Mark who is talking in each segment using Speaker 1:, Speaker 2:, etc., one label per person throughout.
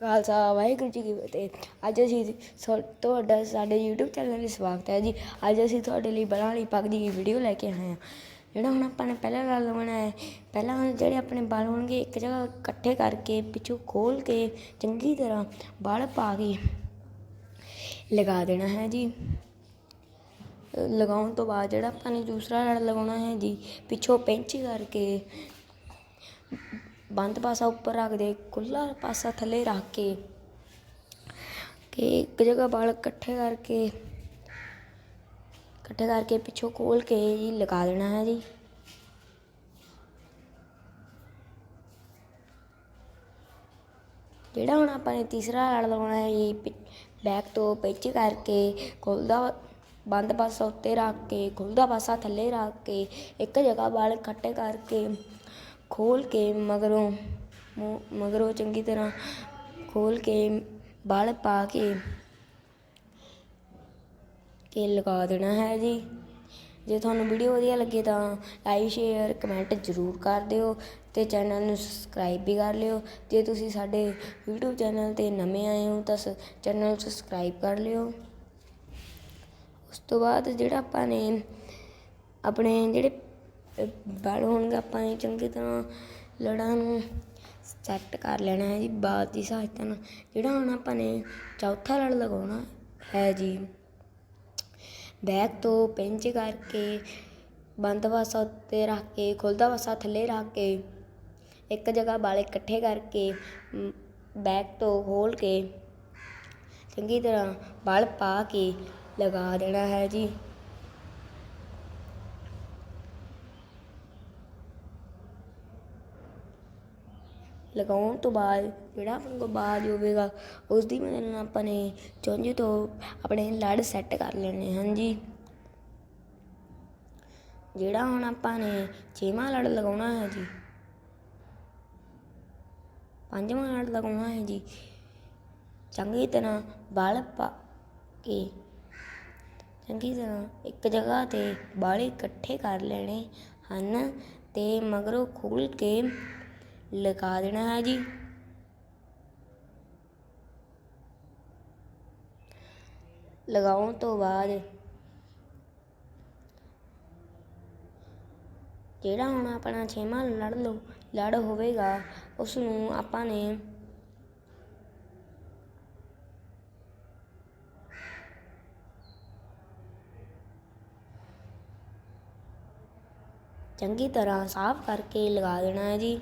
Speaker 1: ਖਾਲਸਾ, ਵਾਹਿਗੁਰੂ ਜੀ ਕੀ ਫਤਿਹ। ਅੱਜ ਅਸੀਂ ਸੋ- ਤੁਹਾਡਾ, ਸਾਡੇ YouTube ਚੈਨਲ ਲਈ ਸਵਾਗਤ ਹੈ ਜੀ। ਅੱਜ ਅਸੀਂ ਤੁਹਾਡੇ ਲਈ ਬਲਾਂ ਵਾਲੀ ਪੱਗ ਦੀ ਵੀਡੀਓ ਲੈ ਕੇ ਆਏ ਹਾਂ। ਜਿਹੜਾ ਹੁਣ ਆਪਾਂ ਨੇ ਪਹਿਲਾਂ ਰਲ ਲਗਾਉਣਾ ਹੈ, ਪਹਿਲਾਂ ਹੁਣ ਜਿਹੜੇ ਆਪਣੇ ਬਲ ਹੋਣਗੇ, ਇੱਕ ਜਗ੍ਹਾ ਇਕੱਠੇ ਕਰਕੇ, ਪਿੱਛੋਂ ਖੋਲ ਕੇ, ਚੰਗੀ ਤਰ੍ਹਾਂ ਬਲ ਪਾ ਕੇ ਲਗਾ ਦੇਣਾ ਹੈ ਜੀ। ਲਗਾਉਣ ਤੋਂ ਬਾਅਦ ਜਿਹੜਾ ਆਪਾਂ ਨੇ ਦੂਸਰਾ ਲੜ ਲਗਾਉਣਾ ਹੈ ਜੀ, ਪਿੱਛੋਂ ਪਿੰਚ ਕਰਕੇ ਬੰਦ ਪਾਸਾ ਉੱਪਰ ਰੱਖ ਦੇ ਖੁੱਲਾ ਪਾਸਾ ਥੱਲੇ ਰੱਖ ਕੇ ਕਿ ਇੱਕ ਜਗ੍ਹਾ ਵਾਲ ਇਕੱਠੇ ਕਰਕੇ ਇਕੱਠੇ ਕਰਕੇ ਪਿੱਛੋਂ ਖੋਲ ਕੇ ਜੀ ਲਗਾ ਦੇਣਾ ਹੈ ਜੀ ਜਿਹੜਾ ਹੁਣ ਆਪਾਂ ਨੇ ਤੀਸਰਾ ਲੜ ਲਗਾਉਣਾ ਹੈ ਜੀ ਬੈਕ ਤੋਂ ਪਿੱਚ ਕਰਕੇ ਖੁੱਲਦਾ ਬੰਦ ਪਾਸਾ ਉੱਤੇ ਰੱਖ ਕੇ ਖੁੱਲਦਾ ਪਾਸਾ ਥੱਲੇ ਰੱਖ ਕੇ ਇੱਕ ਜਗ੍ਹਾ ਵਾਲ ਇਕੱਠੇ ਕਰਕੇ ਖੋਲ੍ਹ ਕੇ ਮਗਰੋਂ ਮੋ ਮਗਰੋਂ ਚੰਗੀ ਤਰ੍ਹਾਂ ਖੋਲ੍ਹ ਕੇ ਵਾਲ ਪਾ ਕੇ ਕੇ ਲਗਾ ਦੇਣਾ ਹੈ ਜੀ। ਜੇ ਤੁਹਾਨੂੰ ਵੀਡੀਓ ਵਧੀਆ ਲੱਗੇ ਤਾਂ ਲਾਈਕ, ਸ਼ੇਅਰ, ਕਮੈਂਟ ਜ਼ਰੂਰ ਕਰ ਦਿਓ ਤੇ ਚੈਨਲ ਨੂੰ ਸਬਸਕ੍ਰਾਈਬ ਵੀ ਕਰ ਲਿਓ। ਜੇ ਤੁਸੀਂ ਸਾਡੇ YouTube ਚੈਨਲ ਤੇ ਨਵੇਂ ਆਏ ਹੋ ਤਾਂ ਚੈਨਲ ਨੂੰ ਸਬਸਕ੍ਰਾਈਬ ਕਰ ਲਿਓ। ਉਸ ਤੋਂ ਬਾਅਦ ਜਿਹੜਾ ਆਪਾਂ ਨੇ ਆਪਣੇ ਜਿਹੜੇ ਬਲ ਹੋਣਗੇ ਆਪਾਂ ਨੇ ਚੰਗੀ ਤਰ੍ਹਾਂ ਲੜਾਂ ਨੂੰ ਸੈੱਟ ਕਰ ਲੈਣਾ ਹੈ ਜੀ ਬਾਤ ਦੀ ਸਹਾਇਤਾ ਨਾਲ। ਜਿਹੜਾ ਹੁਣ ਆਪਾਂ ਨੇ ਚੌਥਾ ਲੜ ਲਗਾਉਣਾ ਹੈ ਜੀ ਬੈਕ ਤੋਂ ਪਿੰਚ ਕਰਕੇ ਬੰਦ ਪਾਸਾ ਉੱਤੇ ਰੱਖ ਕੇ ਖੁੱਲਦਾ ਪਾਸਾ ਥੱਲੇ ਰੱਖ ਕੇ ਇੱਕ ਜਗ੍ਹਾ ਵਾਲ ਇਕੱਠੇ ਕਰਕੇ ਮ, ਬੈਕ ਤੋਂ ਖੋਲ ਕੇ ਚੰਗੀ ਤਰ੍ਹਾਂ ਬਲ ਪਾ ਕੇ ਲਗਾ ਦੇਣਾ ਹੈ ਜੀ। ਲਗਾਉਣ ਤੋਂ ਬਾਅਦ ਜਿਹੜਾ ਆਪਣੇ ਕੋਲ ਬਾਜ ਹੋਵੇਗਾ ਉਸ ਦੀ ਮਦਦ ਨਾਲ ਆਪਾਂ ਨੇ ਚੁੰਝ ਤੋਂ ਆਪਣੇ ਲੜ ਸੈੱਟ ਕਰ ਲੈਣੇ ਹਨ ਜੀ ਜਿਹੜਾ ਹੁਣ ਆਪਾਂ ਨੇ ਛੇਵਾਂ ਲੜ ਲਗਾਉਣਾ ਹੈ ਜੀ, ਪੰਜਵਾਂ ਲੜ ਲਗਾਉਣਾ ਹੈ ਜੀ, ਚੰਗੀ ਤਰ੍ਹਾਂ ਵਾਲ ਪਾ ਕੇ, ਚੰਗੀ ਤਰ੍ਹਾਂ ਇੱਕ ਜਗ੍ਹਾ ਤੇ ਬਾਲੇ ਇਕੱਠੇ ਕਰ ਲੈਣੇ ਹਨ ਤੇ ਮਗਰੋਂ ਖੋਲ ਕੇ ਲਗਾ ਦੇਣਾ ਹੈ ਜੀ। ਲਗਾਉਣ ਤੋਂ ਬਾਅਦ ਜਿਹੜਾ ਹੁਣ ਆਪਣਾ ਛੇਵਾਂ ਲੜ ਲਓ ਲੜ ਹੋਵੇਗਾ ਉਸ ਨੂੰ ਆਪਾਂ ਨੇ ਚੰਗੀ ਤਰ੍ਹਾਂ ਸਾਫ਼ ਕਰਕੇ ਲਗਾ ਦੇਣਾ ਹੈ ਜੀ।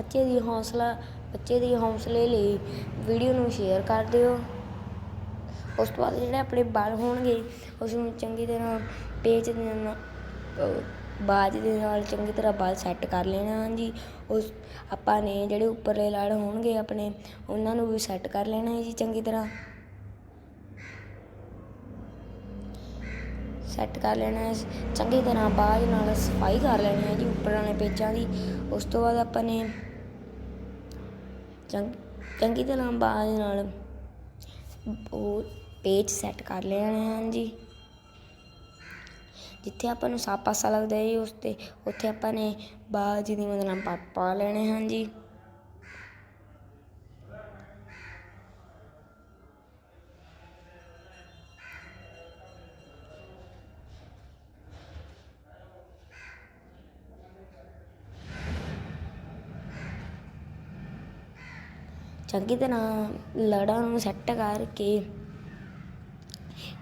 Speaker 1: ਬੱਚੇ ਦੀ ਹੌਸਲਾ, ਬੱਚੇ ਦੀ ਹੌਸਲੇ ਲਈ ਵੀਡੀਓ ਨੂੰ ਸ਼ੇਅਰ ਕਰ ਦਿਓ। ਉਸ ਤੋਂ ਬਾਅਦ ਜਿਹੜੇ ਆਪਣੇ ਵਾਲ ਹੋਣਗੇ ਉਸ ਨੂੰ ਚੰਗੀ ਤਰ੍ਹਾਂ ਪੇਚ ਦੇ ਨਾਲ ਬਾਜ ਦੇ ਨਾਲ ਚੰਗੀ ਤਰ੍ਹਾਂ ਵਾਲ ਸੈੱਟ ਕਰ ਲੈਣਾ ਹਨ ਜੀ ਉਸ, ਆਪਾਂ ਨੇ ਜਿਹੜੇ ਉੱਪਰਲੇ ਲੜ ਹੋਣਗੇ, ਆਪਣੇ, ਉਹਨਾਂ ਨੂੰ ਵੀ ਸੈੱਟ ਕਰ ਲੈਣਾ ਹੈ ਜੀ ਚੰਗੀ ਤਰ੍ਹਾਂ। ਸੈੱਟ ਕਰ ਲੈਣਾ ਹੈ, ਚੰਗੀ ਤਰ੍ਹਾਂ ਬਾਜ ਨਾਲ ਸਫ਼ਾਈ ਕਰ ਲੈਣੀ ਹੈ ਜੀ ਉੱਪਰ ਵਾਲੇ ਪੇਜਾਂ ਦੀ। ਉਸ ਤੋਂ ਬਾਅਦ ਆਪਾਂ ਨੇ ਚੰ, ਚੰਗੀ ਤਰ੍ਹਾਂ ਬਾਜ ਨਾਲ ਉਹ ਪੇਜ ਸੈੱਟ ਕਰ ਲੈਣੇ ਹਨ ਜੀ ਜਿੱਥੇ ਆਪਾਂ ਨੂੰ ਸਾਫ਼ ਪਾਸਾ ਲੱਗਦਾ ਹੈ ਜੀ, ਉਸ ਤੇ ਉੱਥੇ ਆਪਾਂ ਨੇ ਬਾਜ ਦੀ ਮਦਦ ਨਾਲ ਪਾ ਲੈਣੇ ਹਨ ਜੀ ਚੰਗੀ ਤਰ੍ਹਾਂ ਲੜਾਂ ਨੂੰ ਸੈੱਟ ਕਰਕੇ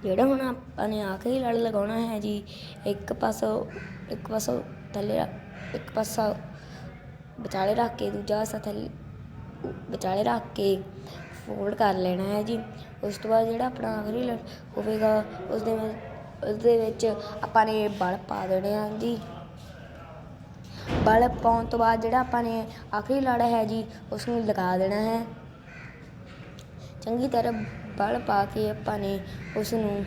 Speaker 1: ਜਿਹੜਾ ਹੁਣ ਆਪਾਂ ਨੇ ਆਖਰੀ ਲੜ ਲਗਾਉਣਾ ਹੈ ਜੀ, ਇੱਕ ਪਾਸਾ ਇੱਕ ਪਾਸਾ ਥੱਲੇ ਇੱਕ ਪਾਸਾ ਵਿਚਾਲੇ ਰੱਖ ਕੇ, ਦੂਜਾ ਪਾਸਾ ਥੱਲੇ, ਵਿਚਾਲੇ ਰੱਖ ਕੇ ਫੋਲਡ ਕਰ ਲੈਣਾ ਹੈ ਜੀ। ਉਸ ਤੋਂ ਬਾਅਦ ਜਿਹੜਾ ਆਪਣਾ ਆਖਰੀ ਲੜ ਹੋਵੇਗਾ, ਉਸ ਦੇ ਵਿੱਚ, ਉਸ ਦੇ ਵਿੱਚ ਆਪਾਂ ਨੇ ਬਲ ਪਾ ਦੇਣੇ ਆ ਜੀ। ਬਲ ਪਾਉਣ ਤੋਂ ਬਾਅਦ ਜਿਹੜਾ ਆਪਾਂ ਨੇ ਆਖਰੀ ਲੜ ਹੈ ਜੀ ਉਸ ਨੂੰ ਲਗਾ ਦੇਣਾ ਹੈ। ਚੰਗੀ ਤਰ੍ਹਾਂ ਬਲ ਪਾ ਕੇ ਆਪਾਂ ਨੇ ਉਸ ਨੂੰ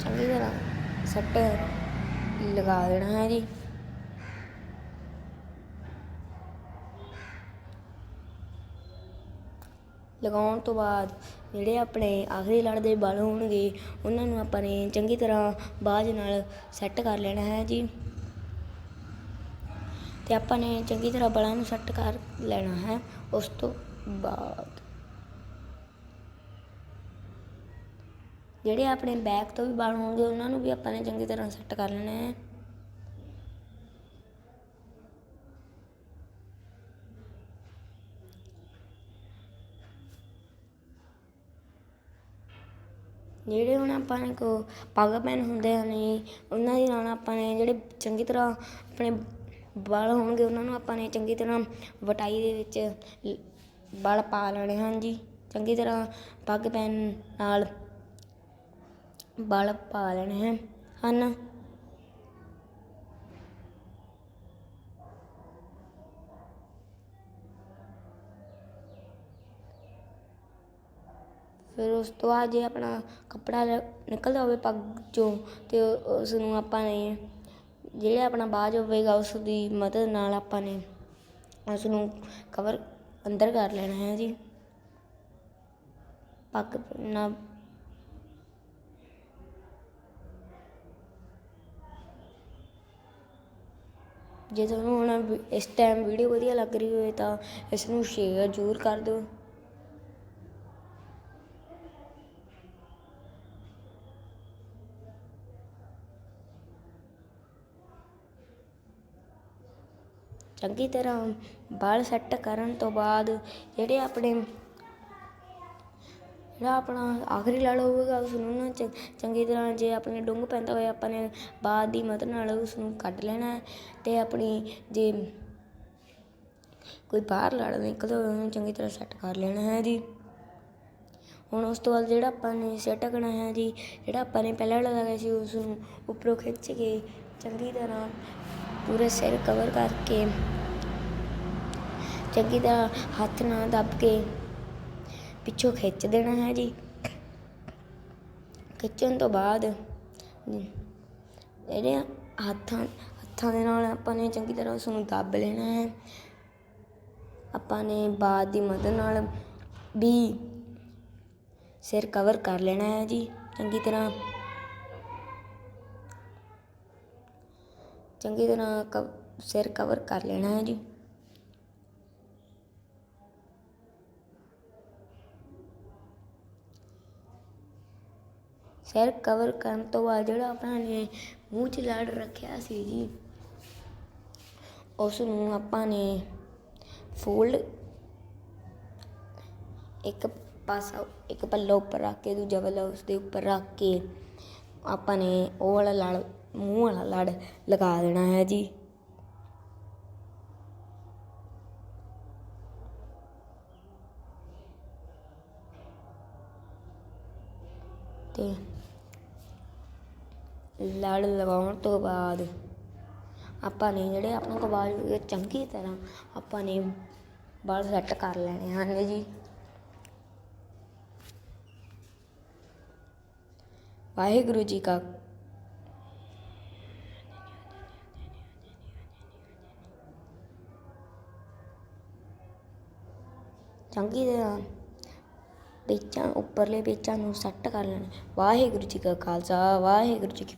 Speaker 1: ਚੰਗੀ ਤਰ੍ਹਾਂ ਸੱਟ ਲਗਾ ਦੇਣਾ ਹੈ ਜੀ। ਲਗਾਉਣ ਤੋਂ ਬਾਅਦ ਜਿਹੜੇ ਆਪਣੇ ਆਖਰੀ ਲੜ ਦੇ ਵਾਲ ਹੋਣਗੇ, ਉਹਨਾਂ ਨੂੰ ਆਪਾਂ ਨੇ ਚੰਗੀ ਤਰ੍ਹਾਂ ਬਾਝ ਨਾਲ ਸੈੱਟ ਕਰ ਲੈਣਾ ਹੈ ਜੀ। ਤੇ ਆਪਾਂ ਨੇ ਚੰਗੀ ਤਰ੍ਹਾਂ ਬਲਾਂ ਨੂੰ ਸੈੱਟ ਕਰ ਲੈਣਾ ਹੈ ਉਸ ਤੋਂ ਬਾਅਦ। ਜਿਹੜੇ ਆਪਣੇ ਬੈਕ ਤੋਂ ਵੀ ਵਾਲ ਹੋਣਗੇ, ਉਹਨਾਂ ਨੂੰ ਵੀ ਆਪਾਂ ਨੇ ਚੰਗੀ ਤਰ੍ਹਾਂ ਸੈੱਟ ਕਰ ਲੈਣਾ ਹੈ। ਜਿਹੜੇ ਹੁਣ ਆਪਾਂ ਨੇ ਕੋ ਪੱਗ ਪੈਨ ਹੁੰਦੇ ਹਨ ਜੀ ਉਹਨਾਂ ਦੇ ਨਾਲ ਆਪਾਂ ਨੇ ਜਿਹੜੇ ਚੰਗੀ ਤਰ੍ਹਾਂ ਆਪਣੇ ਵਾਲ ਹੋਣਗੇ, ਉਹਨਾਂ ਨੂੰ ਆਪਾਂ ਨੇ ਚੰਗੀ ਤਰ੍ਹਾਂ ਵਟਾਈ ਦੇ ਵਿੱਚ ਲ- ਵਾਲ ਪਾ ਲੈਣੇ ਹਨ ਜੀ। ਚੰਗੀ ਤਰ੍ਹਾਂ ਪੱਗ ਪੈਨ ਨਾਲ ਵਾਲ ਪਾ ਲੈਣੇ ਹਨ। ਫਿਰ ਉਸ ਤੋਂ ਬਾਅਦ ਜੇ ਆਪਣਾ ਕੱਪੜਾ ਨਿਕਲਦਾ ਹੋਵੇ ਪੱਗ ਚੋਂ ਤੇ ਉਸ ਨੂੰ ਆਪਾਂ ਨੇ ਜਿਹੜਾ ਆਪਣਾ ਬਾਜ ਹੋਵੇਗਾ ਉਸ ਦੀ ਮਦਦ ਨਾਲ ਆਪਾਂ ਨੇ ਉਸ ਨੂੰ ਕਵਰ ਅੰਦਰ ਕਰ ਲੈਣਾ ਹੈ ਜੀ। ਪੱਗ ਨਾ ਜੇ ਤੁਹਾਨੂੰ ਹੁਣ ਇਸ ਟਾਈਮ ਵੀਡੀਓ ਵਧੀਆ ਲੱਗ ਰਹੀ ਹੋਵੇ ਤਾਂ ਇਸ ਨੂੰ ਸ਼ੇਅਰ ਜ਼ਰੂਰ ਕਰ ਦਿਓ। ਚੰਗੀ ਤਰ੍ਹਾਂ ਵਾਲ ਸੈੱਟ ਕਰਨ ਤੋਂ ਬਾਅਦ ਜਿਹੜੇ ਆਪਣੇ ਜਿਹੜਾ ਆਪਣਾ ਆਖਰੀ ਲੜ ਹੋਵੇਗਾ ਉਸ ਨੂੰ ਨਾ ਚੰਗੀ ਤਰ੍ਹਾਂ ਜੇ ਆਪਣੇ ਡੁੰਗ ਪੈਂਦਾ ਹੋਇਆ, ਆਪਾਂ ਨੇ ਬਾਅਦ ਦੀ ਮਦਦ ਨਾਲ ਉਸ ਨੂੰ ਕੱਢ ਲੈਣਾ ਹੈ ਤੇ ਆਪਣੀ ਜੇ ਕੋਈ ਬਾਹਰ ਲੜ ਨਿਕਲਦਾ ਹੋਵੇ ਉਹਨੂੰ ਚੰਗੀ ਤਰ੍ਹਾਂ ਸੈੱਟ ਕਰ ਲੈਣਾ ਹੈ ਜੀ। ਹੁਣ ਉਸ ਤੋਂ ਬਾਅਦ ਜਿਹੜਾ ਆਪਾਂ ਨੇ ਸੈੱਟ ਹੈ ਜੀ, ਜਿਹੜਾ ਆਪਾਂ ਨੇ ਪਹਿਲਾਂ ਲਗਾਇਆ ਸੀ ਉਸ ਨੂੰ ਉੱਪਰੋਂ ਖਿੱਚ ਕੇ ਚੰਗੀ ਤਰ੍ਹਾਂ ਪੂਰੇ ਸਿਰ ਕਵਰ ਕਰਕੇ ਚੰਗੀ ਤਰ੍ਹਾਂ ਹੱਥ ਨਾਲ ਦੱਬ ਕੇ ਪਿੱਛੋਂ ਖਿੱਚ ਦੇਣਾ ਹੈ ਜੀ। ਖਿੱਚਣ ਤੋਂ ਬਾਅਦ ਜਿਹੜੇ ਹੱਥਾਂ ਹੱਥਾਂ ਦੇ ਨਾਲ ਆਪਾਂ ਨੇ ਚੰਗੀ ਤਰ੍ਹਾਂ ਉਸ ਨੂੰ ਦੱਬ ਲੈਣਾ ਹੈ। ਆਪਾਂ ਨੇ ਬਾਦ ਦੀ ਮਦਦ ਨਾਲ ਵੀ ਸਿਰ ਕਵਰ ਕਰ ਲੈਣਾ ਹੈ ਜੀ। ਚੰਗੀ ਤਰ੍ਹਾਂ ਚੰਗੀ ਤਰ੍ਹਾਂ ਕਵ- ਸਿਰ ਕਵਰ ਕਰ ਲੈਣਾ ਹੈ ਜੀ। ਸਿਰ ਕਵਰ ਕਰਨ ਤੋਂ ਬਾਅਦ ਜਿਹੜਾ ਆਪਾਂ ਨੇ ਮੂੰਹ 'ਚ ਲੜ ਰੱਖਿਆ ਸੀ ਜੀ ਉਸ ਨੂੰ ਆਪਾਂ ਨੇ ਫੋਲਡ ਇੱਕ ਪਾਸਾ, ਇੱਕ ਪੱਲਾ ਉੱਪਰ ਰੱਖ ਕੇ, ਦੂਜਾ ਪੱਲਾ ਉਸ ਦੇ ਉੱਪਰ ਰੱਖ ਕੇ ਆਪਾਂ ਨੇ ਉਹ ਵਾਲਾ ਲੜ ਮੂੰਹ ਵਾਲਾ ਲੜ ਲਗਾ ਦੇਣਾ ਹੈ ਜੀ। ਤੇ ਲੜ ਲਗਾਉਣ ਤੋਂ ਬਾਅਦ ਆਪਾਂ ਨੇ ਜਿਹੜੇ ਆਪਣੇ ਕੋਲ ਵਾਲ ਚੰਗੀ ਤਰ੍ਹਾਂ ਆਪਾਂ ਨੇ ਵਾਲ ਸੈੱਟ ਕਰ ਲੈਣੇ ਹਨ ਜੀ। ਵਾਹਿਗੁਰੂ ਜੀ ਕਾ ਚੰਗੀ ਤਰ੍ਹਾਂ ਪੇਚਾਂ, ਉੱਪਰਲੇ ਪੇਚਾਂ ਨੂੰ ਸੈੱਟ ਕਰ ਲੈਣਾ। ਵਾਹਿਗੁਰੂ ਜੀ ਕਾ ਖਾਲਸਾ, ਵਾਹਿਗੁਰੂ ਜੀ ਕੀ